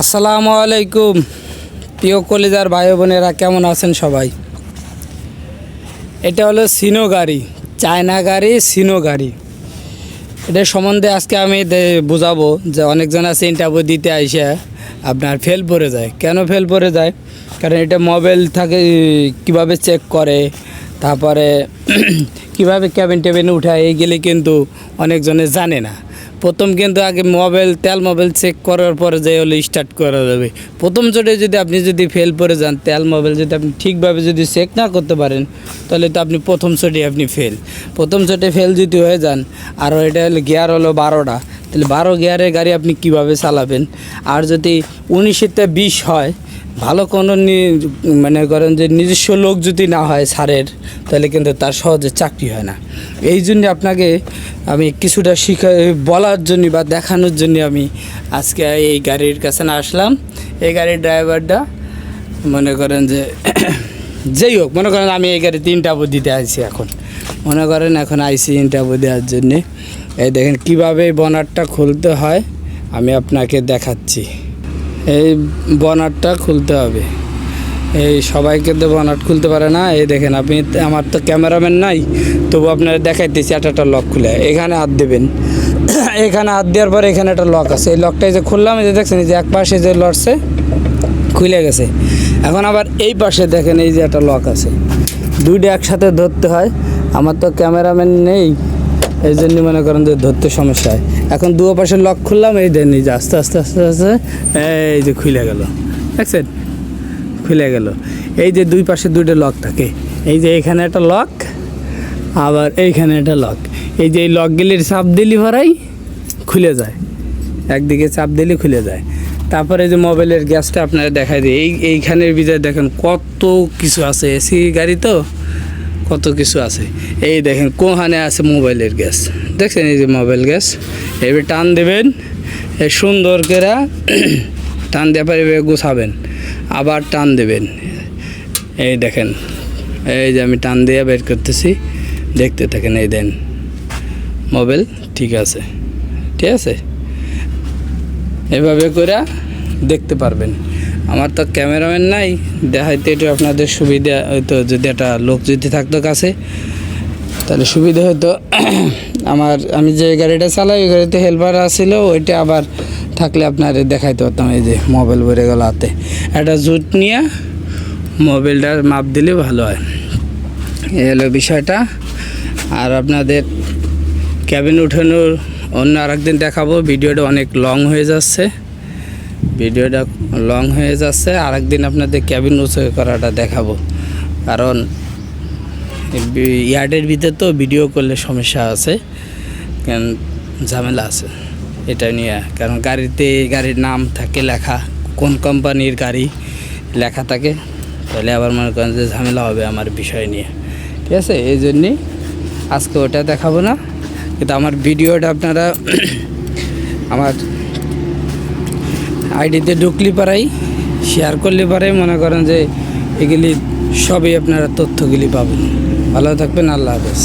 আসসালামু আলাইকুম। প্রিয় কলিজার ভাই বোনেরা, কেমন আছেন সবাই? এটা হলো সিনো গাড়ি, চায়না গাড়ি, সিনো গাড়ি। এটা সম্বন্ধে আজকে আমি বুঝাবো যে অনেকজন আছে ইন্টারভিউ দিতে আইসে, আপনার ফেল পড়ে যায়। কেন ফেল পড়ে যায়? কারণ এটা মোবাইল থাকে, কীভাবে চেক করে, তারপরে কীভাবে ক্যাবিন টেবিন উঠায়, এইগুলি কিন্তু অনেকজনে জানে না। প্রথম কিন্তু আগে মোবাইল তেল মোবাইল চেক করার পরে যে হলে স্টার্ট করা যাবে। প্রথম চোটে যদি আপনি যদি ফেল পড়ে যান, তেল মোবাইল যদি আপনি ঠিকভাবে যদি চেক না করতে পারেন, তাহলে তো আপনি প্রথম চোটে আপনি ফেল প্রথম চোটে ফেল যদি হয়ে যান, আর এটা হলো গিয়ার হলো বারোটা। তাহলে বারো গিয়ারের গাড়ি আপনি কীভাবে চালাবেন? আর যদি উনিশেতে বিশ হয় ভালো কোনো মানে করেন যে নিজস্ব লোক যদি না হয় সারের তাহলে কিন্তু তার সহজে চাকরি হয় না। এই জন্য আপনাকে আমি কিছুটা শিখা, বলার জন্য বা দেখানোর জন্য আমি আজকে এই গাড়ির কাছে না আসলাম। এই গাড়ির ড্রাইভারটা মনে করেন যে, যেই হোক, মনে করেন আমি এই গাড়ি তিনটা দিতে আইছি এখন। মনে করেন এখন আইসি ইন্টারভিউ দেওয়ার জন্যে। এই দেখেন কীভাবে বনারটা খুলতে হয়, আমি আপনাকে দেখাচ্ছি। এই বনারটা খুলতে হবে। এই সবাইকে তো বনাট খুলতে পারে না। এই দেখেন, আপনি আমার তো ক্যামেরাম্যান নাই, তবু আপনারা দেখাইতেছি একটা একটা লক খুলে। এখানে হাত দেবেন। এখানে হাত দেওয়ার পর এখানে একটা লক আছে। এই লকটা এই যে খুললাম, এই যে দেখছেন যে এক পাশে যে লড়ছে, খুলে গেছে। এখন আবার এই পাশে দেখেন, এই যে একটা লক আছে। দুইটা একসাথে ধরতে হয়। আমার তো ক্যামেরাম্যান নেই, এই জন্য মনে করেন যে ধরতে সমস্যা হয়। এখন দু পাশে লক খুললাম, এই দেন এই যে আস্তে আস্তে আস্তে আস্তে, এই যে খুলে গেল। দেখছেন? খুলে গেল। এই যে দুই পাশে দুইটা লক থাকে। এই যে এখানে একটা লক আবার এইখানে একটা লক এই যে এই লকগুলির চাপ দিলি ভরাই খুলে যায়। একদিকে চাপ দিলে খুলে যায়। তারপরে যে মোবাইলের গ্যাসটা আপনারা দেখাই দিই। এই এইখানের ভিতরে দেখেন কত কিছু আছে। এসি গাড়ি তো? কত কিছু আছে। এই দেখেন কোহানে আছে মোবাইলের গ্যাস? দেখছেন এই যে মোবাইল গ্যাস? এবার টান দেবেন এ সুন্দর করে টান দেওয়ার পরে এভাবে গুছাবেন, আবার টান দেবেন। এই দেখেন, এই যে আমি টান দিয়ে বের করতেছি, দেখতে থাকেন, এই দেন, মোবাইল ঠিক আছে ঠিক আছে? এভাবে করে দেখতে পারবেন। আমার তো ক্যামেরাম্যান নাই, দেখাইতে একটু আপনাদের সুবিধা হয়তো যদি একটা লোক যদি থাকতো কাছে। তাহলে সুবিধা হতো আমার, আমি যে গাড়িটা চালাই, ওই গাড়িতে হেল্পার আসছিল ওইটা আবার থাকলে আপনার দেখাইতে পারতাম, এই যে মোবাইল ভরে গেল হাতে। একটা জুট নিয়ে মোবাইলটার মাপ দিলে ভালো হয়। এ হলো বিষয়টা। আর আপনাদের ক্যাবিন উঠানোর অন্য আরেকদিন দেখাবো, ভিডিওটা অনেক লং হয়ে যাচ্ছে। ভিডিওটা লং হয়ে যাচ্ছে, আরেকদিন আপনাদের ক্যাবিন উঁচু করাটা দেখাবো। কারণ ইয়ার্ডের ভিতরে তো ভিডিও করলে সমস্যা আছে কারণ ঝামেলা আছে, এটা নিয়ে। কারণ গাড়িতে গাড়ির নাম থাকে, লেখা, কোন কোম্পানির গাড়ি লেখা থাকে, তাহলে আবার মনে করেন যে ঝামেলা হবে আমার বিষয় নিয়ে। ঠিক আছে? এই জন্যেই আজকে ওটা দেখাবো না। কিন্তু আমার ভিডিওটা আপনারা আমার আইডিতে ঢুকলে পারাই শেয়ার করলে পারে মনে করেন যে এগুলি সবই আপনারা তথ্যগুলি পাবেন। ভালো থাকবেন, আল্লাহ হাফেজ।